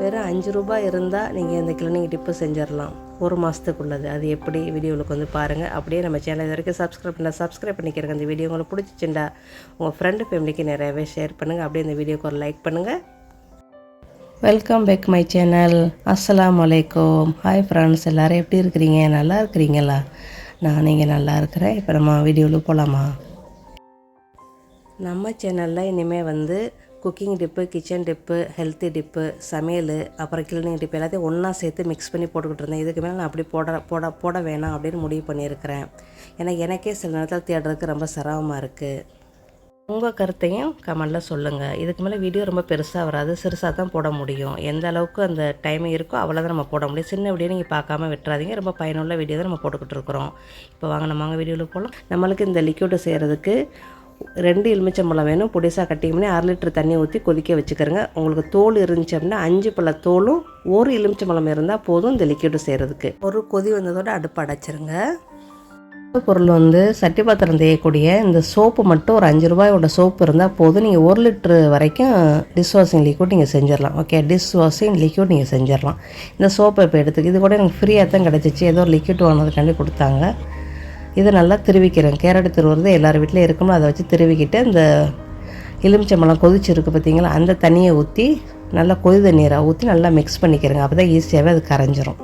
வெறும் அஞ்சு ரூபாய் இருந்தால் நீங்கள் இந்த கிளினிக் டிப்பு செஞ்சிடலாம் ஒரு மாதத்துக்குள்ளது அது எப்படி? வீடியோவுக்கு வந்து பாருங்கள் அப்படியே நம்ம சேனல் இது வரைக்கும் சப்ஸ்கிரைப் பண்ண சப்ஸ்கிரைப் பண்ணிக்கிறங்க இந்த வீடியோ உங்களுக்கு பிடிச்சிச்சுண்டா உங்கள் ஃப்ரெண்டு ஃபேமிலிக்கு நிறையவே ஷேர் பண்ணுங்கள் அப்படியே இந்த வீடியோக்கு ஒரு லைக் பண்ணுங்கள் வெல்கம் பேக் மை சேனல் அஸ்லாம் அலைக்கும் ஹாய் ஃப்ரெண்ட்ஸ் எல்லோரும் எப்படி இருக்கிறீங்க? நல்லா இருக்கிறீங்களா? நான் நீங்கள் நல்லா இருக்கிறேன். இப்போ நம்ம வீடியோவில் போகலாமா நம்ம சேனலில் இனிமேல் வந்து cooking tip kitchen tip healthy tip சமையல் அப்புறம் கிளீனிங் டிப்பு எல்லாத்தையும் ஒன்றா சேர்த்து மிக்ஸ் பண்ணி போட்டுக்கிட்டு இருந்தேன். இதுக்கு மேலே நான் அப்படி போட போட போட வேணாம் அப்படின்னு முடிவு பண்ணியிருக்கிறேன். ஏன்னா எனக்கே சில நேரத்தில் தேடுறதுக்கு ரொம்ப சிரமமாக இருக்குது உங்கள் கருத்தையும் கமெண்டில் சொல்லுங்கள் இதுக்கு மேலே வீடியோ ரொம்ப பெருசாக வராது. சிறுசாக தான் போட முடியும். எந்த அளவுக்கு அந்த டைம் இருக்கோ அவ்வளோதான் நம்ம போட முடியும். சின்ன வீடியோ நீங்கள் பார்க்காம விட்டுறாதீங்க. ரொம்ப பயனுள்ள வீடியோ தான் நம்ம போட்டுக்கிட்டு இருக்கிறோம். இப்போ வாங்க நம்ம வாங்க வீடியோவில் போகலாம் நம்மளுக்கு இந்த லிக்யூடு செய்கிறதுக்கு ரெண்டு எலுமிச்சம்பழம் வேணும். பொடிசாக கட்டிங் அரை லிட்டர் தண்ணி ஊற்றி கொதிக்க வச்சுக்கிறோங்க. உங்களுக்கு தோல் இருந்துச்சு அப்படின்னா அஞ்சு பழ தோலும் ஒரு எலுமிச்சம்பழம் இருந்தால் போதும் இந்த லிக்யூடு செய்கிறதுக்கு ஒரு கொதி வந்ததோட அடுப்பு அடைச்சிருங்க. பொருள் வந்து சட்டி பாத்திரம் தேயக்கூடிய இந்த சோப்பு மட்டும் ஒரு அஞ்சு ரூபாயோட சோப்பு இருந்தால் போதும். நீங்கள் ஒரு லிட்ரு வரைக்கும் டிஷ் வாஷிங் லிக்விட் நீங்கள் செஞ்சிடலாம். ஓகே டிஷ் வாஷிங் லிக்விட் நீங்கள் செஞ்சிடலாம். இந்த சோப்பை இப்போ எடுத்துக்கு இது கூட எனக்கு ஃப்ரீயாக தான் கிடச்சிச்சு. ஏதோ ஒரு லிக்விட் வாங்கினதுக்காண்டி கொடுத்தாங்க. இதை நல்லா திருவிக்கிறேன். கேரட் திருவுறது எல்லார் வீட்டிலையும் இருக்கணும். அதை வச்சு திருவிக்கிட்டு அந்த எலுமிச்சம்பழம் கொதிச்சிருக்கு பார்த்தீங்களா அந்த தண்ணியை ஊற்றி நல்லா கொதி தண்ணீராக ஊற்றி நல்லா மிக்ஸ் பண்ணிக்கிறேங்க. அப்போ தான் ஈஸியாகவே அது கரைஞ்சிரும்.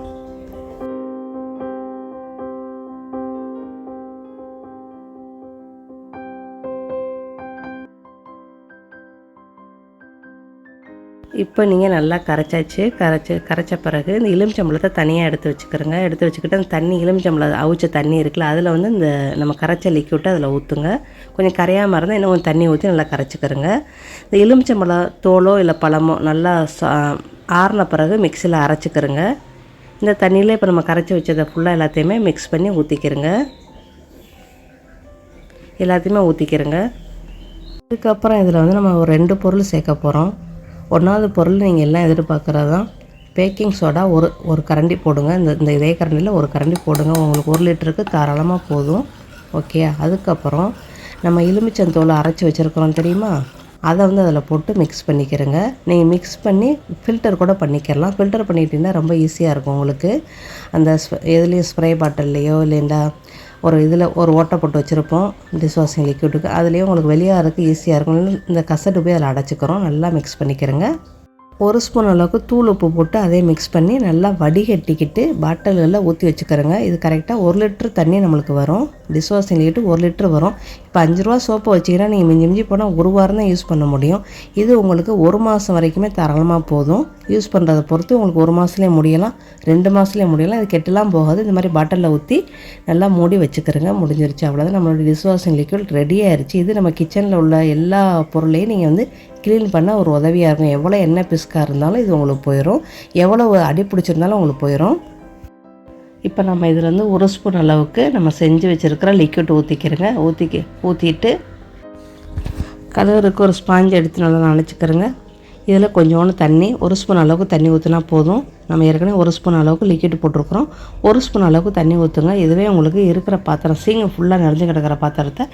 இப்போ நீங்கள் நல்லா கரைச்சாச்சு. கரைச்சி கரைச்ச பிறகு இந்த எலுமிச்சம்பழத்தை தனியாக எடுத்து வச்சுக்கிறோங்க. எடுத்து வச்சுக்கிட்டு அந்த தண்ணி எலுமிச்சம்பழம் அவிச்ச தண்ணி இருக்குல்ல அதில் வந்து இந்த நம்ம கரைச்ச லிக்யூட்டை அதில் ஊற்றுங்க கொஞ்சம் கரையாமல் இருந்தால் இன்னும் கொஞ்சம் தண்ணி ஊற்றி நல்லா கரைச்சிக்கிறோங்க. இந்த எலுமிச்சம்பழம் தோலோ இல்லை பழமோ நல்லா சா ஆறின பிறகு மிக்சியில் அரைச்சிக்கிறோங்க. இந்த தண்ணியில் இப்போ நம்ம கரைச்சி வச்சதை ஃபுல்லாக எல்லாத்தையுமே மிக்ஸ் பண்ணி ஊற்றிக்கிறோங்க எல்லாத்தையுமே ஊற்றிக்கிறோங்க இதுக்கப்புறம் இதில் வந்து நம்ம ஒரு ரெண்டு பொருள் சேர்க்க போகிறோம் ஒன்றாவது பொருள் நீங்கள் எல்லாம் எதிர்பார்க்குறது? தான் பேக்கிங் சோடா ஒரு ஒரு கரண்டி போடுங்க. இந்த இந்த இதே கரண்டியில் ஒரு கரண்டி போடுங்க. உங்களுக்கு ஒரு லிட்டருக்கு தாராளமாக போதும். ஓகே அதுக்கப்புறம் நம்ம எலுமிச்சந்தோலை அரைச்சி வச்சுருக்கிறோம் தெரியுமா? அதை வந்து அதில் போட்டு மிக்ஸ் பண்ணிக்கிறேங்க. நீங்கள் மிக்ஸ் பண்ணி ஃபில்டர் கூட பண்ணிக்கிறலாம் ஃபில்டர் பண்ணிக்கிட்டிங்கன்னா ரொம்ப ஈஸியாக இருக்கும் உங்களுக்கு. அந்த ஸ்ப் எதுலேயும் ஸ்ப்ரே பாட்டில்லையோ இல்லைண்டா ஒரு இதில் ஒரு ஓட்டை போட்டு வச்சுருப்போம். டிஷ் வாஷிங் லிக்விடுக்கு அதுலேயே உங்களுக்கு வெளியாகிறதுக்கு ஈஸியாக இருக்கும். இந்த கசட்டு போய் அதில் அடைச்சிக்கிறோம். நல்லா மிக்ஸ் பண்ணிக்கிறேங்க. ஒரு ஸ்பூன் அளவுக்கு தூள் உப்பு போட்டு அதே மிக்ஸ் பண்ணி நல்லா வடிகட்டிக்கிட்டு பாட்டில்களில் ஊற்றி வச்சுக்கிறோங்க. இது கரெக்டாக ஒரு லிட்ரு தண்ணி நம்மளுக்கு வரும். டிஷ் வாஷிங் லிக்விட் ஒரு லிட்ரு வரும். இப்போ அஞ்சு ரூபா சோப்பை வச்சிங்கன்னா நீங்கள் மிஞ்சி மிஞ்சி போனால் ஒரு வாரம் தான் யூஸ் பண்ண முடியும். இது உங்களுக்கு ஒரு மாதம் வரைக்குமே தாராளமாக போதும். யூஸ் பண்ணுறதை பொறுத்து உங்களுக்கு ஒரு மாதத்துலேயே முடியலாம். ரெண்டு மாதத்துலேயே முடியலாம். இது கெட்டலாம் போகாது. இந்த மாதிரி பாட்டிலில் ஊற்றி நல்லா மூடி வச்சுக்கிறோங்க. முடிஞ்சிருச்சு. அவ்வளோதான் நம்மளோட டிஷ் வாஷிங் லிக்விட் ரெடி ஆயிடுச்சு இது நம்ம கிச்சனில் உள்ள எல்லா பொருளையும் நீங்கள் வந்து க்ளீன் பண்ண ஒரு உதவியாக இருக்கும். எவ்வளோ எண்ணெய் பிஸ்காக இருந்தாலும் இது உங்களுக்கு போயிடும் எவ்வளோ அடி பிடிச்சிருந்தாலும் உங்களுக்கு போயிடும் இப்போ நம்ம இதில் வந்து ஒரு ஸ்பூன் அளவுக்கு நம்ம செஞ்சு வச்சுருக்கிற லிக்விட் ஊற்றிக்கிறோங்க ஊற்றிக்க ஊற்றிட்டு கலருக்கு ஒரு ஸ்பாஞ்ச் எடுத்து நல்லா நினச்சிக்கிறோங்க. இதில் கொஞ்சோண்டு தண்ணி ஒரு ஸ்பூன் அளவுக்கு தண்ணி ஊற்றினா போதும். நம்ம ஏற்கனவே ஒரு ஸ்பூன் அளவுக்கு லிக்விட் போட்டிருக்கிறோம். ஒரு ஸ்பூன் அளவுக்கு தண்ணி ஊற்றுங்க இதுவே உங்களுக்கு இருக்கிற பாத்திரம் சீங்க ஃபுல்லாக நிறைஞ்சு கிடக்கிற பாத்திரத்தை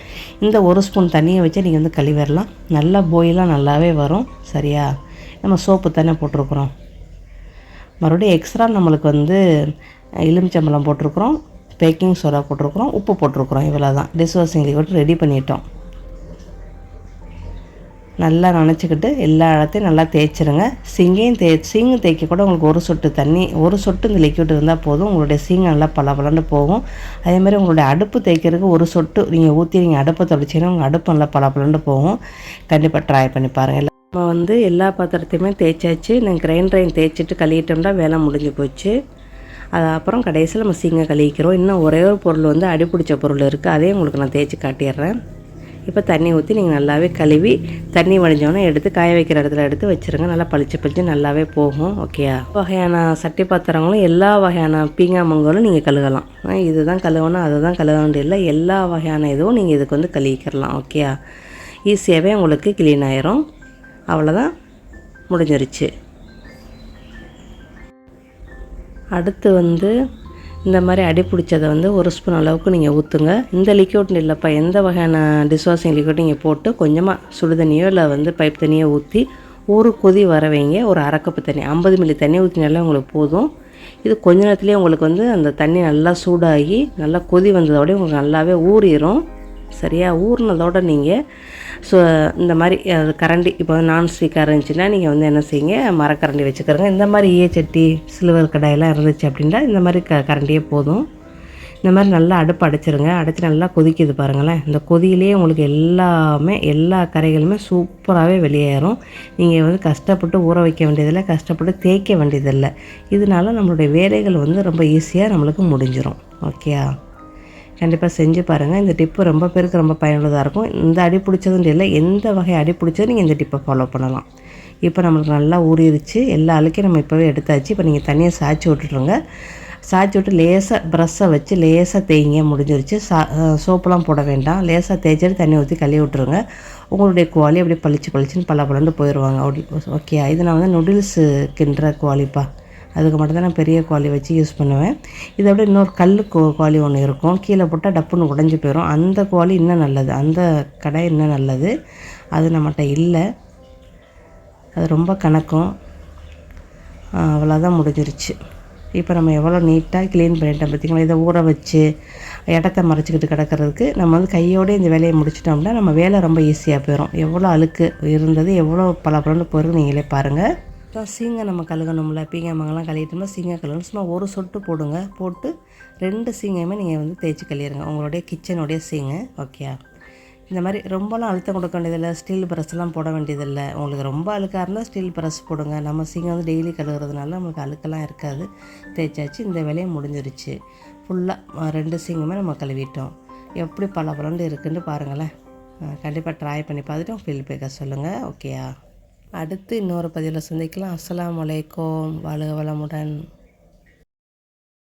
இந்த ஒரு ஸ்பூன் தண்ணியை வச்சு நீங்கள் வந்து கழுவிடலாம். நல்லா போயெலாம் நல்லாவே வரும். சரியா? நம்ம சோப்பு தானே போட்டிருக்குறோம். மறுபடியும் எக்ஸ்ட்ரா நம்மளுக்கு வந்து எலுமிச்சம்பழம் போட்டிருக்குறோம். Baking soda போட்டிருக்குறோம். உப்பு போட்டிருக்குறோம். இவ்வளோ தான் டிஷ் வாஷிங் லிக்விட் ரெடி பண்ணிட்டோம். நல்லா நனைச்சிக்கிட்டு எல்லா இடத்தையும் நல்லா தேய்ச்சிருங்க. சிங்கையும் தே சிங்கு தேய்க்க கூட உங்களுக்கு ஒரு சொட்டு தண்ணி ஒரு சொட்டு இந்த லிக்விட் இருந்தால் போதும். உங்களுடைய சிங்கு நல்லா பளபளன்னு போகும். அதேமாதிரி உங்களுடைய அடுப்பு தேய்க்கிறதுக்கு ஒரு சொட்டு நீங்கள் ஊற்றி நீங்கள் அடுப்பை தொடச்சிங்கன்னா உங்கள் அடுப்பு நல்லா பளபளன்னு போகும். கண்டிப்பாக ட்ரை பண்ணி பாருங்கள் நம்ம வந்து எல்லா பாத்திரத்தையுமே தேய்ச்சாச்சு. நான் கிரைண்டரையும் தேய்ச்சிட்டு கழுவிட்டோம்னா வேலை முடிஞ்சு போச்சு. அது அப்புறம் கடைசியில் நம்ம சீங்க கழுவிக்கிறோம். இன்னும் ஒரே ஒரு பொருள் வந்து அடிப்பிடிச்ச பொருள் இருக்குது அதையும் உங்களுக்கு நான் தேய்ச்சி காட்டிடுறேன். இப்போ தண்ணி ஊற்றி நீங்கள் நல்லாவே கழுவி தண்ணி வடிஞ்சோன்னே எடுத்து காய வைக்கிற இடத்துல எடுத்து வச்சுருங்க. நல்லா பளிச்சு பளிச்சு நல்லாவே போகும். ஓகேயா வகையான சட்டி பாத்திரங்களும் எல்லா வகையான பீங்கா மங்கலும் நீங்கள் கழுகலாம். இதுதான் கழுவணும் அதை தான் கழுவ இல்லை எல்லா வகையான இதுவும் நீங்கள் இதுக்கு வந்து கழுவிக்கிறலாம் ஓகேயா ஈஸியாகவே உங்களுக்கு க்ளீன் ஆயிரும். அவ்வளோதான் முடிஞ்சிருச்சு. அடுத்து வந்து இந்த மாதிரி அடி பிடிச்சதை வந்து ஒரு ஸ்பூன் அளவுக்கு நீங்கள் ஊற்றுங்க இந்த லிக்விட் இல்லைப்பா எந்த வகையான டிஷ்வாஷிங் லிக்யூட் நீங்கள் போட்டு கொஞ்சமாக சுடு தண்ணியோ இல்லை வந்து பைப் தண்ணியோ ஊற்றி ஒரு கொதி வர வைங்க. ஒரு அரைக்கப்பு தண்ணி ஐம்பது மில்லி தண்ணி ஊற்றினாலே உங்களுக்கு போதும். இது கொஞ்ச நேரத்துலேயே உங்களுக்கு வந்து அந்த தண்ணி நல்லா சூடாகி நல்லா கொதி வந்ததோடய உங்களுக்கு நல்லாவே ஊறிடும் சரியா? ஊறினதோட நீங்கள் ஸோ இந்த மாதிரி கரண்டி இப்போ நான்ஸ்டிக்காக இருந்துச்சுன்னா நீங்கள் வந்து என்ன செய்யுங்க? மரக்கரண்டி வச்சுக்கிறங்க. இந்த மாதிரி ஈயச்சட்டி சில்வர் கடாயெல்லாம் இருந்துச்சு அப்படின்னா இந்த மாதிரி க கரண்டியே போதும். இந்த மாதிரி நல்லா அடுப்பு அடைச்சிருங்க. அடைச்சி நல்லா கொதிக்குது பாருங்களேன். இந்த கொதியிலேயே உங்களுக்கு எல்லாமே எல்லா கரைகளுமே சூப்பராகவே வெளியேறும். நீங்கள் வந்து கஷ்டப்பட்டு ஊற வைக்க வேண்டியதில்லை கஷ்டப்பட்டு தேய்க்க வேண்டியதில்லை. இதனால நம்மளுடைய வேலைகள் வந்து ரொம்ப ஈஸியாக நம்மளுக்கு முடிஞ்சிடும் ஓகேயா? கண்டிப்பாக செஞ்சு பாருங்கள் இந்த டிப்பு ரொம்ப பேருக்கு ரொம்ப பயனுள்ளதாக இருக்கும். இந்த அடி பிடிச்சதுன்னு இல்லை எந்த வகை அடி பிடிச்சதும் நீங்கள் இந்த டிப்பை ஃபாலோ பண்ணலாம். இப்போ நம்மளுக்கு நல்லா ஊறிடுச்சு. எல்லா அழுக்கையும் நம்ம இப்போவே எடுத்தாச்சு. இப்போ நீங்கள் தண்ணியை சாய்ச்சி விட்டுருங்க. சாய்ச்சி விட்டு லேசாக ப்ரஷ்ஷை வச்சு லேசாக தேய்ங்க முடிஞ்சிருச்சு. சா சோப்பெலாம் போட வேண்டாம். லேசாக தேய்ச்சிட்டு தண்ணி ஊற்றி கழுவி விட்ருங்க உங்களுடைய குவாலி அப்படியே பளிச்சு பளிச்சுன்னு பல பலன்னு போயிடுவாங்க அப்படி ஓகே இது நான் வந்து நூடுல்ஸு கிண்டுற குவாலிப்பா. அதுக்கு மட்டும்தான் நான் பெரிய குவாலி வச்சு யூஸ் பண்ணுவேன். இதை விட இன்னொரு கல் குவாலி ஒன்று இருக்கும். கீழே போட்டால் டப்புன்னு உடஞ்சி போயிடும் அந்த குவாலி இன்னும் நல்லது. அந்த கடை இன்னும் நல்லது. அது நம்மகிட்ட இல்லை. அது ரொம்ப கணக்கும். அவ்வளோதான் முடிஞ்சிருச்சு. இப்போ நம்ம எவ்வளோ நீட்டாக க்ளீன் பண்ணிட்டோம் பார்த்திங்களா இதை ஊற வச்சு இடத்த மறைச்சிக்கிட்டு கிடக்கிறதுக்கு நம்ம வந்து கையோடு இந்த வேலையை முடிச்சிட்டோம்னா நம்ம வேலை ரொம்ப ஈஸியாக போயிடும் எவ்வளோ அழுக்கு இருந்தது எவ்வளோ பல பலன்னு போயிருக்கு நீங்களே பாருங்கள் இப்போ சீங்கை நம்ம கழுகணும்ல. பீங்கமங்கெல்லாம் கழுவிட்டோம்னா சீங்கை கழுவணும். சும்மா ஒரு சொட்டு போடுங்க. போட்டு ரெண்டு சீங்கையுமே நீங்கள் வந்து தேய்ச்சி கழுவிடுங்க. உங்களுடைய கிச்சனுடைய சீங்கை. ஓகே இந்த மாதிரி ரொம்பலாம் அழுத்தம் கொடுக்க வேண்டியதில்லை. ஸ்டீல் ப்ரெஸ்லாம் போட வேண்டியதில்லை. உங்களுக்கு ரொம்ப அழுக்காக இருந்தால் ஸ்டீல் ப்ரெஸ் போடுங்க. நம்ம சீங்கை வந்து டெய்லி கழுவுறதுனால நம்மளுக்கு அழுக்கெல்லாம் இருக்காது. தேய்ச்சாச்சு. இந்த வேலையை முடிஞ்சிருச்சு. ஃபுல்லாக ரெண்டு சீங்கமே நம்ம கழுவிட்டோம். எப்படி பல பலண்டு இருக்குன்னு பாருங்களேன். கண்டிப்பாக ட்ரை பண்ணி பார்த்துட்டு ஃபீல் பேக்க சொல்லுங்கள் ஓகேயா அடுத்து இன்னொரு பதிவில் சந்திக்கலாம். அஸ்லாம் வலைக்கம் வாழ்க வளமுடன்.